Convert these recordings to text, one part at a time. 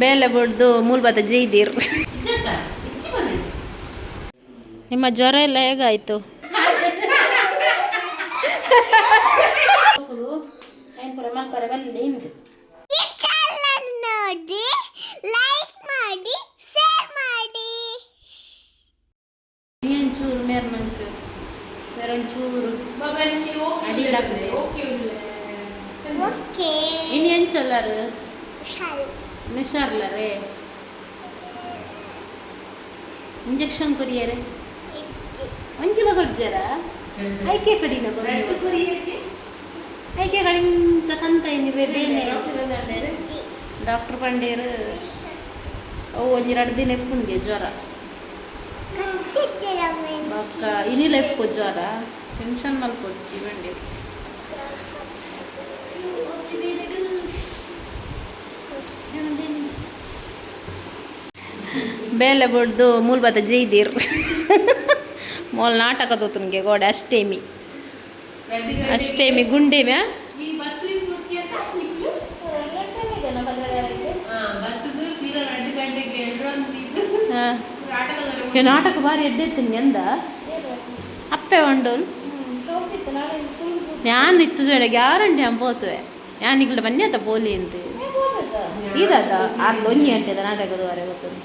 ಬೇಲೆ ಬಡ್ದು ಮೂಲಭೂತ ಜೈದೀರ್. ನಿಮ್ಮ ಜ್ವರ ಎಲ್ಲ ಹೇಗಾಯ್ತು? ಒಂಚೂರು ಮೇರ್ ಮಂಚೂರು ಓಕೆ ಇನ್ನು ಎಂಚಲ್ಲಾರು ನಿಶಾರ್ಲರೇ ಇಂಜೆಕ್ಷನ್ ಕೊರಿಯರೆ? ಒಂಚಿಲ ಕೊಡ್ಜಾರ ಐಕೆ ಕಡಿನ ಐಕೆ ಕಡಿಂಚ ಕಂತ ಏನಿವೆ? ಬೇನೆ ಡಾಕ್ಟರ್ ಪಂಡೇರು ಅವು ಒಂದೆರಡು ಎರಡು ದಿನ ಎಪ್ಪುನ್ಗೆ ಜ್ವರ. ಬೊಕ್ಕ ಇನಿಲ ಎಪ್ಪು ಜ್ವರ. ಟೆನ್ಷನ್ ಮಲ್ಪೊಡ್ಚಿ ಬಂಡೇರು ಬೇಲೆ ಬಡ್ದು ಮೂಲಭೂತ ಜೈದೀರ್. ಮೊಲ್ ನಾಟಕ ತೋತನ್ಗೆ ಗೋಡೆ ಅಷ್ಟೇಮಿ ಅಷ್ಟೇಮಿ ಗುಂಡೇಮ್ಯಾ ಹಾಂ ನಾಟಕ ಬಾರಿ ಎಡ್ಡೆತ್ತೀನಿ ಎಂದ ಅಪ್ಪೆ ಒಂಡೋಲ್ ಯಾನ್ ಇತ್ತದ ಗ್ಯಾರಂಟಿ ಅಂಬೋತುವೆ ಯಾನಿಗ್ಲ ಬನ್ನಿ ಆತ ಬೋಲಿ ಅಂತ. ಇದಾದ? ಆ ಒಂಜಿ ಗಂಟೆದ ನಾಟಕದವರೆ ಗೊತ್ತದು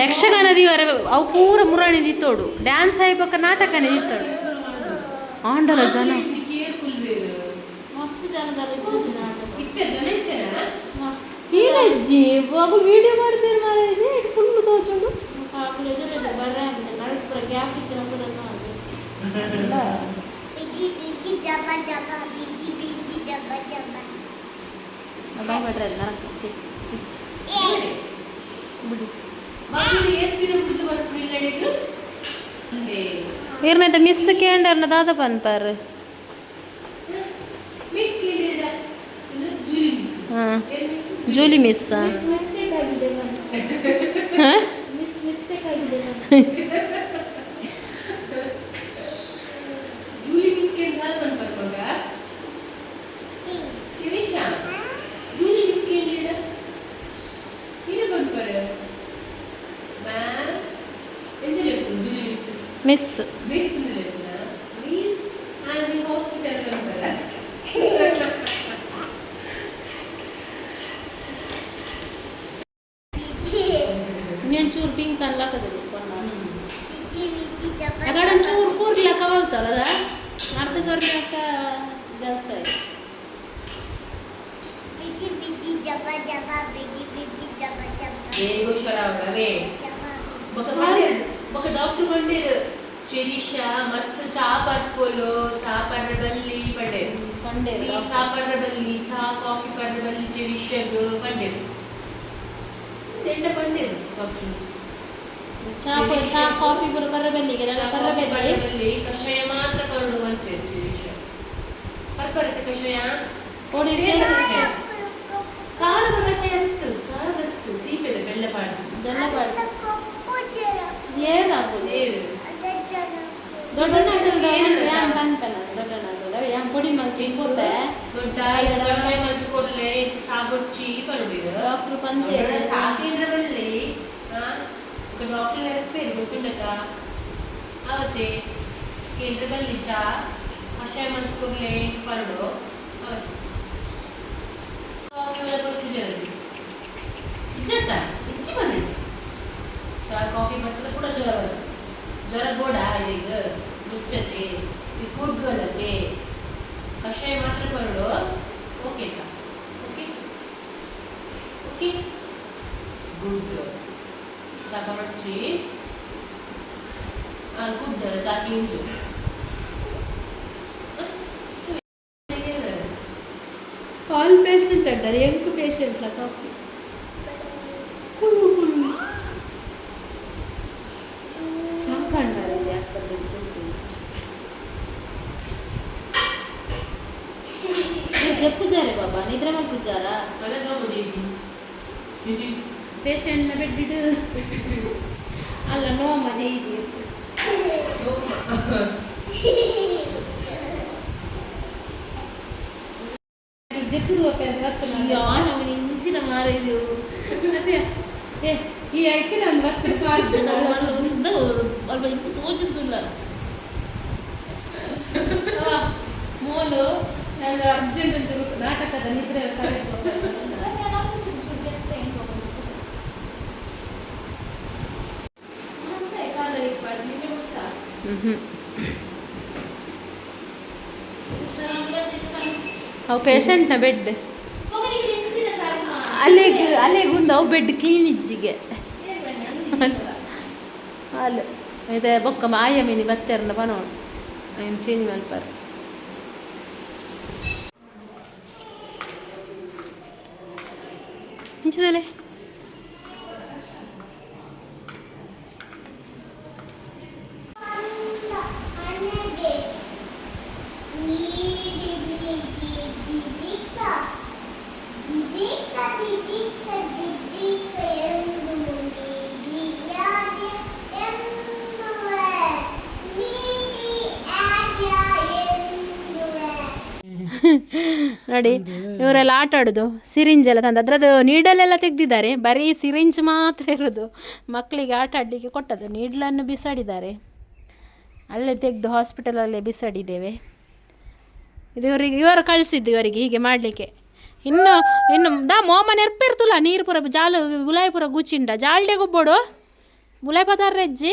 ಯಕ್ಷಗಾನ ದಿವರೆ ಅವು ಪೂರ ಮುರಾಣಿ ದಿತ್ತೋಡು ಡ್ಯಾನ್ಸ್ ಆಯ್ಬೇಕ ನಾಟಕನೇ ದಿತ್ತೋಡು ಆಂಡರ ಜನ. ಇಜ್ಜಿ ಅವು ವಿಡಿಯೋ ಮಾಡ್ತೀರಿ ಮಾರ ಇದೆ full ತೋಚುಂಡು busy busy ಜಬ ಜಬ busy busy ಜಬ ಜಬ ಭಯಪಡ್ರೆ ನರಕ ಛೀ, ಇಜ್ಜಿ. எடுத்துக்கோங்க. சிரிஷா ஜூலி டிஸ்கி எழுதிடு இது பண்ணு பாரு. மேம் எதுல இருக்கு ஜூலி மிஸ் மிஸ் மிஸ் எழுதுனா miss I am in hospital பண்ணுறேன் నేను చూరు పింక్ అన్లా కదా అక్కడ చూరు కూర్లా కవలుతా కదా ಬಿಜಿ ಬಿಜಿ ಜಬ ಜಬ ಜಬ ಡಾಕ್ಟರ್ ಬಂದಿರು ಶಿರೀಷ ಮಸ್ತ್ ಚಾ ಪರ್ಪೋಲು ಚಾ ಪರ್ರದಲ್ಲಿ ಪಂಡೇರು ಕಂಡೇರು ಈ ಚಾ ಪರ್ರದಲ್ಲಿ ಚಾ ಕಾಫಿ ಪರ್ರದಲ್ಲಿ ಶಿರೀಷಗ್ ಪಂಡೇರು ಎಂಡ ಪಂಡೇರು ಡಾಕ್ಟರ್ ಚಾ ಪ- ಚಾ ಕಾಫಿ ಬರ ಬರಬಲ್ಲಿಗೆ ನನ್ನ ಬರಬಲ್ಲಿ ಪರ್ರದಲ್ಲಿ ಕಷಾಯ ಮಾತ್ರ ಕರುಡು ಬಂತೇರು ಶಿರೀಷ ಪರ್ಪರತೆ ಕಷಾಯ ಕೊಡಿ ಖಾರದ ಕಷಾಯ ಇತ್ತು ಖಾರದತ್ತು ಸೀಪೆದ ಬೆಳ್ಳಪಾಡು ಇದೆಲ್ಲ ಬಾಡ ಕಪ್ಪು ಜರ ಏನಾಗುದು ಏರು ಅದರ ದೊಡ್ಡನಾಗಲ್ಲ ಯಾನ್ ಬಂತನ ದೊಡ್ಡನಾಗಲ್ಲ ಯಾನ್ ಪುಡಿ ಮಂತಿ ಕೊಬ್ಬೆ ದೊಡ್ಡ ಇದು ಕಷಾಯ ಮಂತು ಕೊರ್ಲೆ ಚಾ ಬೊಚ್ಚಿ ಪರುಡಿರು ಡಾಕ್ಟ್ರು ಪಂತೆ ಚಾ ಕೇಂದ್ರದಲ್ಲಿ ലോക്കൽ പെരുകുത്തുണ്ടക്ക അവത്തെ കേന്ദ്ര ബല്ലിച്ച അക്ഷയ മണിക്കൂറിലെ പറഞ്ഞു ಕಾಫಿ ಬರ್ತದೆ ಕೂಡ ಜ್ವರ ಬರ್ತದೆ ಜ್ವರ ಗೋಡ ಈಗ ಮುಚ್ಚತೆ ಕೂಡ್ಗಲತೆ ಕಷಾಯ ಮಾತ್ರ ಕೊರಡು okay okay okay see and cook the chutney too. Call patient అంటారు ఎంకు పేషెంట్ల కాఫీ చాలా అంటారు హాస్పిటల్ చెప్పు జారే బాబా నిద్ర వరకు జారా? పేషెంట్ పెట్టిడు ನೋಮದೆ ಇದು ಜಕ್ಕದು ಹೋಗ್ತದೆ ಯಾನ್ ಅವನು ಇಂಚಿನ ಮಾರ ಇದು ಅದೇ ಏ ಈ ಐಕಿನ ಒಂದು ಬರ್ತದೆ ಪಾರ್ದು ಅಲ್ಪ ಇಂಚು ತೋಚುತ್ತಿಲ್ಲ ಮೋಲು ನಾನು ಅರ್ಜೆಂಟ್ ಒಂಚೂರು ನಾಟಕದ ನಿದ್ರೆ ಕರೆಕ್ಟ್ ಅವು ಪೇಷಂಟ್ನ ಬೆಡ್ ಅಲ್ಲೇ ಅಲ್ಲೇ ಗುಂದು ಅವು ಬೆಡ್ ಕ್ಲೀನ್ ಇಜ್ಜಿಗೆ. ಅಲ್ಲ ಇದೆ ಬೊಕ್ಕ ಮಾಯ ಮೀನಿ ಬತ್ತೇರನ ಬನೋಡು ಏನು ಚೇಂಜ್ ಮಲ್ಪಾರ ಇಂಚದಲೆ ನೋಡಿ ಇವರೆಲ್ಲ ಆಟ ಆಡೋದು ಸಿರಿಂಜ್ ಎಲ್ಲ ತಂದು ಅದರದ್ದು ನೀಡಲೆಲ್ಲ ತೆಗೆದಿದ್ದಾರೆ. ಬರೀ ಸಿರಿಂಜ್ ಮಾತ್ರ ಇರೋದು. ಮಕ್ಕಳಿಗೆ ಆಟ ಆಡಲಿಕ್ಕೆ ಕೊಟ್ಟದ್ದು. ನೀಡ್ಲನ್ನು ಬಿಸಾಡಿದ್ದಾರೆ. ಅಲ್ಲೇ ತೆಗೆದು ಹಾಸ್ಪಿಟಲಲ್ಲೇ ಬಿಸಾಡಿದ್ದೇವೆ. ಇದು ಇವರಿಗೆ ಇವರು ಕಳಿಸಿದ್ದು ಇವರಿಗೆ ಹೀಗೆ ಮಾಡಲಿಕ್ಕೆ. ಇನ್ನು ಇನ್ನು ದಾ ಮೋಮ ನೆರ್ಪಿರ್ತಲ್ಲ ನೀರು ಪುರ ಜಾಲು ಗುಲಾಯಿ ಪುರ ಗುಚಿಂಡ ಜಾಲ್ಡೆ ಗುಬ್ಬೋಡು. ಗುಲಾಯಿ ಪದಾರ ಅಜ್ಜಿ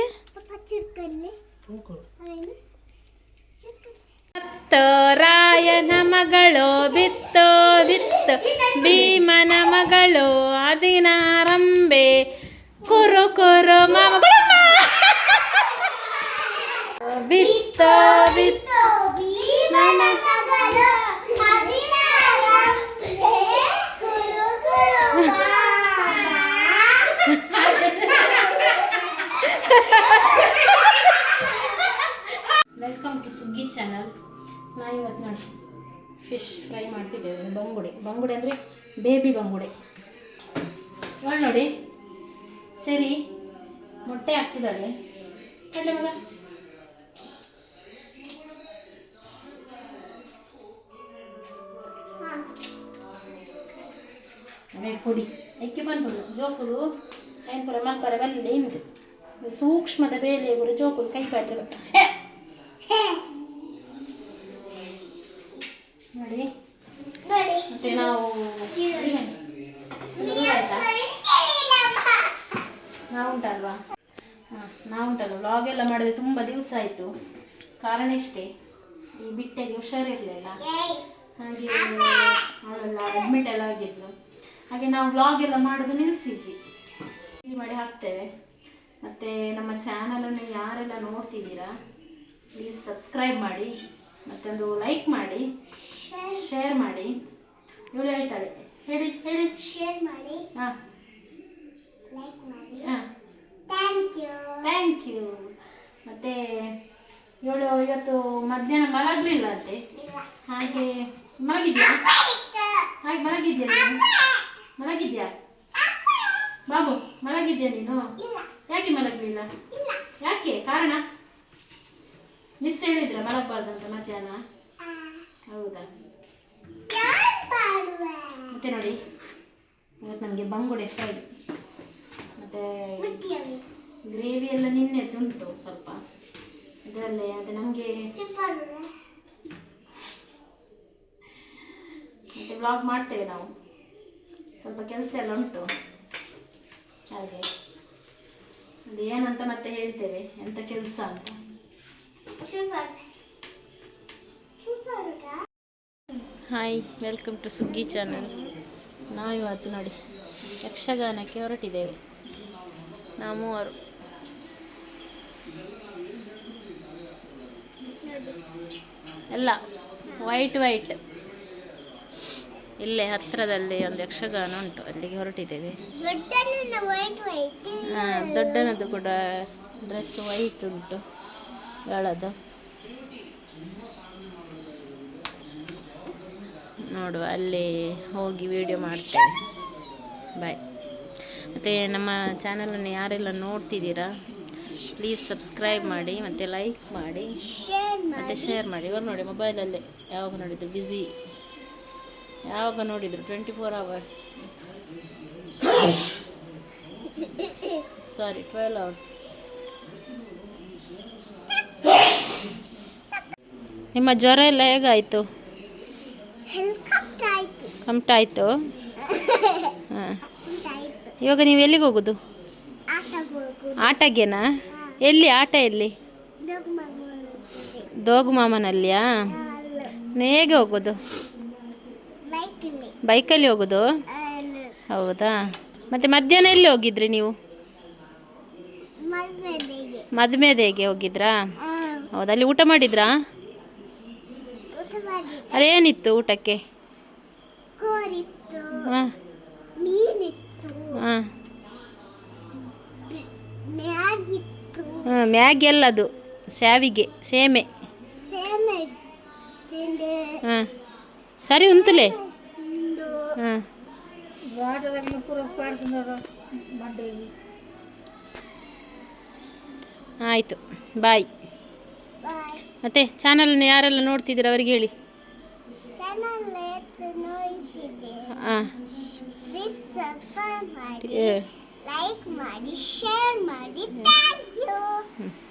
ರಾಯನ ಮಗಳು ಬಿತ್ತೋ ಬಿತ್ತು. ಭೀಮನ ಮಗಳು ಅದಿನಾರಂಬೆ ಕುರು ಕುರು ಮಗಳು ಬಿತ್ತೋ ಬಿತ್ತು ನನ್ನ ಮಗಳು ಹದಿನಾರ ಗುರು ಗುರು ವೆಲ್ಕಮ್ ಟು ಸುಗ್ಗಿ ಚಾನಲ್ ನಾ ಇವತ್ತು ನೋಡಿ ಫಿಶ್ ಫ್ರೈ ಮಾಡ್ತಿದ್ದೇವೆ ಬಂಗುಡೆ. ಬಂಗುಡೆ ಅಂದರೆ ಬೇಬಿ ಬಂಗುಡೆ. ಇವಾಗ ನೋಡಿ. ಸರಿ, ಮೊಟ್ಟೆ ಹಾಕ್ತಿದ್ದಾಳೆ. ಒಳ್ಳೆ ಮಗ. ಪುಡಿ. ಎಕ್ಕೆ ಬಂದ್ಬಿಡು. ಜೋಕುಲು ಏನು ಪುರ ಮಲ್ಪರ ಬಲ್ಲೆ ಇಂದು ಸೂಕ್ಷ್ಮದ ಬೇಲೆ ಗುರು ಜೋಕುಲು ಕೈ ಪಾಟ್ರೆ ಏ ನೋಡಿ ನೋಡಿ ಮತ್ತೆ ನಾವು ನಾವು ಉಂಟಲ್ವಾ? ಹಾಂ ನಾವು ಉಂಟಲ್ಲ ವ್ಲಾಗ್ ಎಲ್ಲ ಮಾಡಿದ್ರೆ ತುಂಬ ದಿವಸ ಆಯಿತು. ಕಾರಣ ಇಷ್ಟೇ. ಈ ಬಿಟ್ಟೆಗೆ ಹುಷಾರಿರಲಿಲ್ಲ. ಹಾಗೆ ಅವಳೆಲ್ಲ ಅಡ್ಮಿಟ್ ಎಲ್ಲ ಆಗಿದ್ಲು ಹಾಗೆ ನಾವು ವ್ಲಾಗ್ ಎಲ್ಲ ಮಾಡೋದು ನಿಲ್ಲಿಸಿದ್ವಿ ಇಲ್ಲಿ ಮಾಡಿ ಹಾಕ್ತೇವೆ. ಮತ್ತು ನಮ್ಮ ಚಾನಲನ್ನು ಯಾರೆಲ್ಲ ನೋಡ್ತಿದ್ದೀರಾ ಪ್ಲೀಸ್ ಸಬ್ಸ್ಕ್ರೈಬ್ ಮಾಡಿ ಮತ್ತೊಂದು ಲೈಕ್ ಮಾಡಿ ಶೇರ್ ಮಾಡಿ. ಇವಳು ಹೇಳ್ತಾಳೆ. ಹೇಳಿ ಹೇಳಿ. ಶೇರ್ ಮಾಡಿ. ಹಾಂ ಲೈಕ್ ಮಾಡಿ ಹಾಂ ಥ್ಯಾಂಕ್ ಯು ಥ್ಯಾಂಕ್ ಯು ಮತ್ತೆ ಇವಳು ಇವತ್ತು ಮಧ್ಯಾಹ್ನ ಮಲಗಲಿಲ್ಲ ಅಂತೆ ಹಾಗೆ ಮಲಗಿದ್ಯಾ ಹಾಗೆ ಮಲಗಿದ್ಯಾ ನೀನು? ಮಲಗಿದ್ಯಾ ಬಾಬು ಮಲಗಿದ್ಯಾ ನೀನು? ಯಾಕೆ ಮಲಗಲಿಲ್ಲ? ಯಾಕೆ? ಕಾರಣ? ಮಿಸ್ ಹೇಳಿದ್ರ ಅಂತ ಮಧ್ಯಾಹ್ನ? ಹೌದಾ? ಮತ್ತೆ ನೋಡಿ ಇವತ್ತು ನಮಗೆ ಬಂಗುಡೆ ಫ್ರೈ ಮತ್ತು ಗ್ರೇವಿ ಎಲ್ಲ ನಿನ್ನೆದ್ದು ಉಂಟು ಸ್ವಲ್ಪ. ಇದರಲ್ಲೇ ಅದು ನಮಗೆ ಮತ್ತೆ ವ್ಲಾಗ್ ಮಾಡ್ತೇವೆ ನಾವು. ಸ್ವಲ್ಪ ಕೆಲಸ ಎಲ್ಲ ಉಂಟು. ಹಾಗೆ. ಅದು ಏನಂತ ಮತ್ತೆ ಹೇಳ್ತೇವೆ ಎಂಥ ಕೆಲಸ ಅಂತ. Hi welcome to Suggi channel ನಾವು ಇವತ್ತು ನೋಡಿ ಯಕ್ಷಗಾನಕ್ಕೆ ಹೊರಟಿದ್ದೇವೆ. ನಾವು ಎಲ್ಲ ವೈಟ್ ವೈಟ್. ಇಲ್ಲೇ ಹತ್ತಿರದಲ್ಲಿ ಒಂದು ಯಕ್ಷಗಾನ ಉಂಟು ಅಲ್ಲಿಗೆ ಹೊರಟಿದ್ದೇವೆ. ಹಾಂ ದೊಡ್ಡನದ್ದು ಕೂಡ ಡ್ರೆಸ್ ವೈಟ್ ಉಂಟು ಹೇಳೋದು ನೋಡುವ ಅಲ್ಲಿ ಹೋಗಿ ವಿಡಿಯೋ ಮಾಡ್ತೇವೆ ಬಾಯ್ ಮತ್ತು ನಮ್ಮ ಚಾನಲನ್ನು ಯಾರೆಲ್ಲ ನೋಡ್ತಿದ್ದೀರಾ? ಪ್ಲೀಸ್ ಸಬ್ಸ್ಕ್ರೈಬ್ ಮಾಡಿ ಮತ್ತು ಲೈಕ್ ಮಾಡಿ ಮತ್ತು ಶೇರ್ ಮಾಡಿ. ಇವಾಗ ನೋಡಿ ಮೊಬೈಲಲ್ಲೇ ಯಾವಾಗ ನೋಡಿದ್ರು ಬ್ಯುಸಿ ಯಾವಾಗ ನೋಡಿದ್ರು? Twenty four hours sorry twelve hours ನಿಮ್ಮ ಜ್ವರ ಎಲ್ಲ ಹೇಗಾಯಿತು? ಕಮ್ಟಾಯಿತು ಹಾಂ. ಇವಾಗ ನೀವು ಎಲ್ಲಿಗೆ ಹೋಗೋದು? ಆಟಗೆನಾ? ಎಲ್ಲಿ ಆಟ ಎಲ್ಲಿ? ದೋಗು ಮಾಮನಲ್ಲಿಯಾ ಹೇಗೆ ಹೋಗೋದು? ಬೈಕಲ್ಲಿ. ಹೋಗೋದು? ಹೌದಾ? ಮತ್ತೆ ಮಧ್ಯಾಹ್ನ ಎಲ್ಲಿ ಹೋಗಿದ್ರಿ ನೀವು? ಮದುವೆಗೆ ಹೇಗೆ ಹೋಗಿದ್ರಾ? ಹೌದಾ ಅಲ್ಲಿ ಊಟ ಮಾಡಿದ್ರಾ? ಅದೇನಿತ್ತು ಊಟಕ್ಕೆ? ಹಾಂ. ಹಾಂ. ಹಾಂ ಮ್ಯಾಗಿತ್ತು ಅದು ಮ್ಯಾಗಿ ಎಲ್ಲದು ಶಾವಿಗೆ ಸೇಮೆ ಹಾಂ ಸರಿ ಉಂಟುಲೆ ಹಾಂ. ಆಯಿತು ಬಾಯ್. ಮತ್ತೆ ಚಾನಲ್ ಚಾನಲ್ನ ಯಾರೆಲ್ಲ ನೋಡ್ತಿದ್ದೀರ ಅವ್ರಿಗೆ ಹೇಳಿ. ಹಾಂ. ಪ್ಲೀಸ್ ಸಬ್ಸ್ಕ್ರೈಬ್ ಮಾಡಿ ಏ ಲೈಕ್ ಮಾಡಿ ಶೇರ್ ಮಾಡಿ ಥ್ಯಾಂಕ್ ಯು